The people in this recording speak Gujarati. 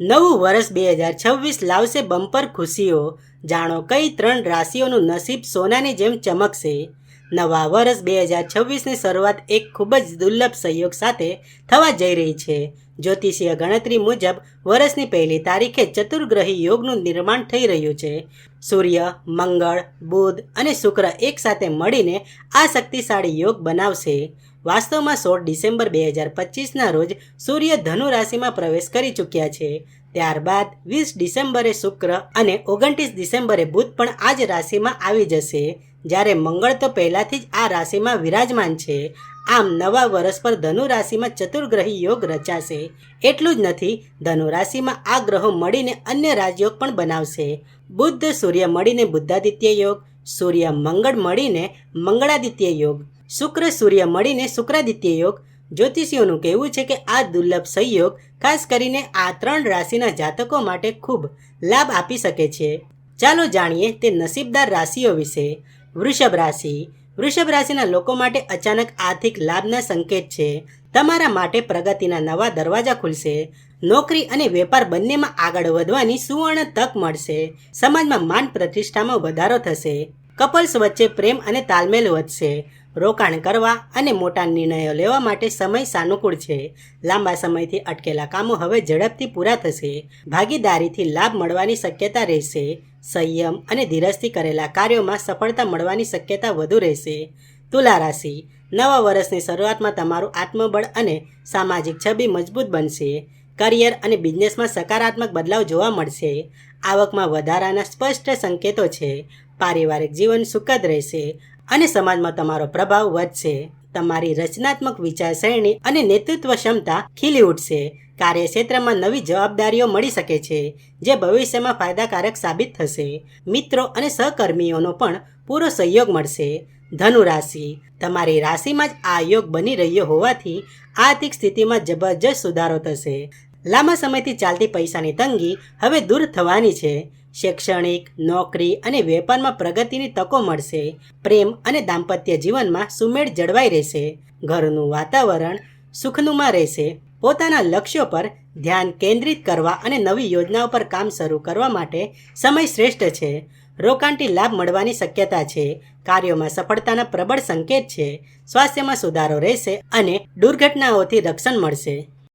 નવું વર્ષ બે હજાર છવ્વીસ લાવશે બમ્પર ખુશીઓ. જાણો, કઈ ત્રણ રાશિઓનું નસીબ સોનાની જેમ ચમકશે? નવા વર્ષ બે હજાર છવ્વીસની શરૂઆત એક ખૂબ જ દુર્લભ સહયોગ સાથે થવા જઈ રહી છે. જ્યોતિષીય ગણતરી મુજબ, વર્ષની પહેલી તારીખે ચતુર્ગ્રહી યોગનું નિર્માણ થઈ રહ્યું છે. સૂર્ય, મંગળ, બુધ અને શુક્ર એકસાથે મળીને આ શક્તિશાળી યોગ બનાવશે. વાસ્તવમાં સોળ ડિસેમ્બર બે હજાર પચીસના રોજ સૂર્ય ધનુ રાશિમાં પ્રવેશ કરી ચૂક્યા છે. ત્યારબાદ વીસ ડિસેમ્બરે શુક્ર અને ઓગણત્રીસ ડિસેમ્બરે બુધ પણ આ જ રાશિમાં આવી જશે. જ્યારે મંગળ તો પહેલાથી જ આ રાશિમાં વિરાજમાન છે. આમ નવા વર્ષ પર ધનુ રાશિમાં ચતુર્ગ્રહી યોગ રચાશે. એટલું જ નથી, ધનુ રાશિમાં આ ગ્રહો મળીને અન્ય રાજયોગ પણ બનાવશે. બુદ્ધ સૂર્ય મળીને બુદ્ધાદિત્ય યોગ, સૂર્ય મંગળ મળીને મંગળાદિત્ય યોગ શુક્ર સૂર્ય મળીને શુક્રાદિત્ય યોગ જ્યોતિષીઓનું કહેવું છે કે આ દુર્લભ સંયોગ ખાસ કરીને આ ત્રણ રાશિના જાતકો માટે ખૂબ લાભ આપી શકે છે. ચાલો જાણીએ તે નસીબદાર રાશિઓ વિશે. વૃષભ રાશિ. વૃષભ રાશિના લોકો માટે અચાનક આર્થિક લાભના સંકેત છે. તમારા માટે પ્રગતિના નવા દરવાજા ખુલશે. નોકરી અને વેપાર બંનેમાં આગળ વધવાની સુવર્ણ તક મળશે. સમાજમાં માન પ્રતિષ્ઠામાં વધારો થશે. કપલ્સ વચ્ચે પ્રેમ અને તાલમેલ વધશે. રોકાણ કરવા અને મોટા નિર્ણયો લેવા માટે સમય સાનુકૂળ છે. લાંબા સમયથી અટકેલા કામો હવે ઝડપથી પૂરા થશે. ભાગીદારીથી લાભ મળવાની શક્યતા રહેશે. સંયમ અને ધીરજથી કરેલા કાર્યોમાં સફળતા મળવાની શક્યતા વધુ રહેશે. તુલા રાશિ. નવા વર્ષની શરૂઆતમાં તમારું આત્મબળ અને સામાજિક છબી મજબૂત બનશે. કરિયર અને બિઝનેસમાં સકારાત્મક બદલાવ જોવા મળશે. આવકમાં વધારાના સ્પષ્ટ સંકેતો છે. પારિવારિક જીવન સુખદ રહેશે. અને સમાજમાં તમારો પ્રભાવ વધશે. તમારી રચનાત્મક વિચારસરણી અને નેતૃત્વ ક્ષમતા ખીલી ઉઠશે. કાર્યક્ષેત્રમાં નવી જવાબદારીઓ મળી શકે છે, જે ભવિષ્યમાં ફાયદાકારક સાબિત થશે. મિત્રો અને સહકર્મીઓનો પણ પૂરો સહયોગ મળશે. ધનુ રાશિ તમારી રાશિમાં જ આ યોગ બની રહ્યો હોવાથી આર્થિક સ્થિતિમાં જબરજસ્ત સુધારો થશે. લાંબા સમયથી ચાલતી પૈસાની તંગી હવે દૂર થવાની છે. શૈક્ષણિક, નોકરી અને વેપારમાં પ્રગતિની તકો મળશે. પ્રેમ અને દાંપત્ય જીવનમાં સુમેળ જળવાઈ રહેશે. ઘરનું વાતાવરણ સુખનુંમાં રહેશે. પોતાના લક્ષ્યો પર ધ્યાન કેન્દ્રિત કરવા અને નવી યોજનાઓ પર કામ શરૂ કરવા માટે સમય શ્રેષ્ઠ છે. રોકાણથી લાભ મળવાની શક્યતા છે. કાર્યોમાં સફળતાના પ્રબળ સંકેત છે. સ્વાસ્થ્યમાં સુધારો રહેશે અને દુર્ઘટનાઓથી રક્ષણ મળશે.